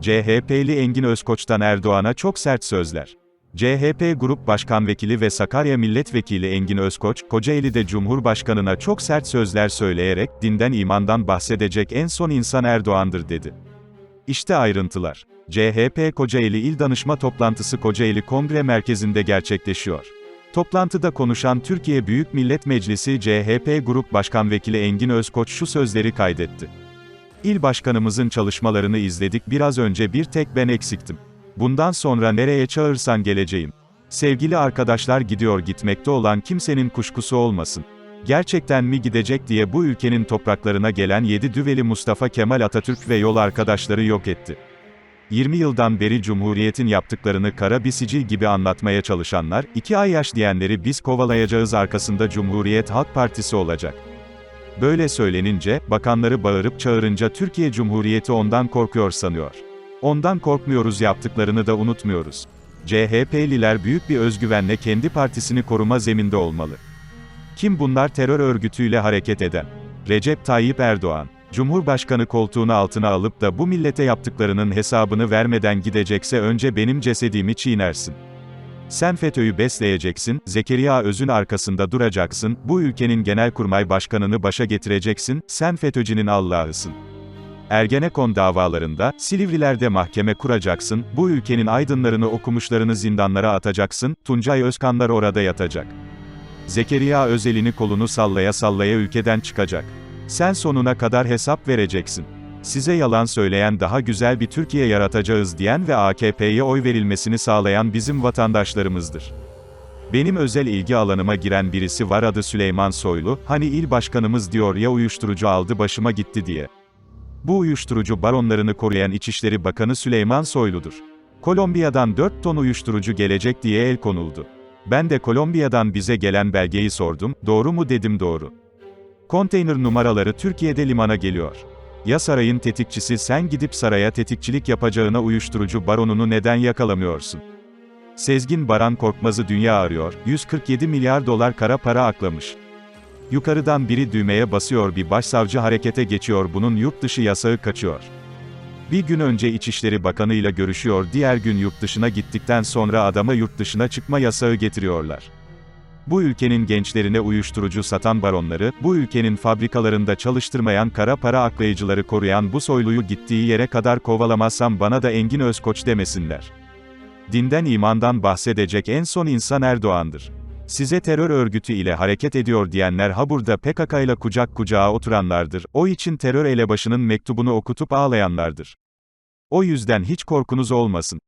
CHP'li Engin Özkoç'tan Erdoğan'a çok sert sözler. CHP Grup Başkan Vekili ve Sakarya Milletvekili Engin Özkoç, Kocaeli'de Cumhurbaşkanına çok sert sözler söyleyerek, dinden imandan bahsedecek en son insan Erdoğan'dır dedi. İşte ayrıntılar. CHP Kocaeli İl Danışma Toplantısı Kocaeli Kongre Merkezi'nde gerçekleşiyor. Toplantıda konuşan Türkiye Büyük Millet Meclisi CHP Grup Başkan Vekili Engin Özkoç şu sözleri kaydetti. İl başkanımızın çalışmalarını izledik biraz önce bir tek ben eksiktim. Bundan sonra nereye çağırsan geleceğim. Sevgili arkadaşlar gidiyor gitmekte olan kimsenin kuşkusu olmasın. Gerçekten mi gidecek diye bu ülkenin topraklarına gelen yedi düveli Mustafa Kemal Atatürk ve yol arkadaşları yok etti. 20 yıldan beri Cumhuriyet'in yaptıklarını kara bir sicil gibi anlatmaya çalışanlar, iki ay yaş diyenleri biz kovalayacağız arkasında Cumhuriyet Halk Partisi olacak. Böyle söylenince, bakanları bağırıp çağırınca Türkiye Cumhuriyeti ondan korkuyor sanıyor. Ondan korkmuyoruz yaptıklarını da unutmuyoruz. CHP'liler büyük bir özgüvenle kendi partisini koruma zeminde olmalı. Kim bunlar terör örgütüyle hareket eden? Recep Tayyip Erdoğan. Cumhurbaşkanı koltuğunu altına alıp da bu millete yaptıklarının hesabını vermeden gidecekse önce benim cesedimi çiğnersin. Sen FETÖ'yü besleyeceksin, Zekeriya Öz'ün arkasında duracaksın, bu ülkenin genelkurmay başkanını başa getireceksin, sen FETÖ'cünün Allah'ısın. Ergenekon davalarında, Silivriler'de mahkeme kuracaksın, bu ülkenin aydınlarını okumuşlarını zindanlara atacaksın, Tuncay Özkanlar orada yatacak. Zekeriya Özel'ini kolunu sallaya sallaya ülkeden çıkacak. Sen sonuna kadar hesap vereceksin. Size yalan söyleyen daha güzel bir Türkiye yaratacağız diyen ve AKP'ye oy verilmesini sağlayan bizim vatandaşlarımızdır. Benim özel ilgi alanıma giren birisi var adı Süleyman Soylu, hani il başkanımız diyor ya uyuşturucu aldı başıma gitti diye. Bu uyuşturucu baronlarını koruyan İçişleri Bakanı Süleyman Soylu'dur. Kolombiya'dan 4 ton uyuşturucu gelecek diye el konuldu. Ben de Kolombiya'dan bize gelen belgeyi sordum, doğru mu dedim doğru. Konteyner numaraları Türkiye'de limana geliyor. Ya sarayın tetikçisi sen gidip saraya tetikçilik yapacağına uyuşturucu baronunu neden yakalamıyorsun? Sezgin Baran Korkmaz'ı dünya arıyor, 147 milyar dolar kara para aklamış. Yukarıdan biri düğmeye basıyor bir başsavcı harekete geçiyor bunun yurt dışı yasağı kaçıyor. Bir gün önce İçişleri Bakanı ile görüşüyor diğer gün yurt dışına gittikten sonra adama yurt dışına çıkma yasağı getiriyorlar. Bu ülkenin gençlerine uyuşturucu satan baronları, bu ülkenin fabrikalarında çalıştırmayan kara para aklayıcıları koruyan bu soyluyu gittiği yere kadar kovalamazsam bana da Engin Özkoç demesinler. Dinden imandan bahsedecek en son insan Erdoğan'dır. Size terör örgütü ile hareket ediyor diyenler ha burada PKK ile kucak kucağa oturanlardır, o için terör elebaşının mektubunu okutup ağlayanlardır. O yüzden hiç korkunuz olmasın.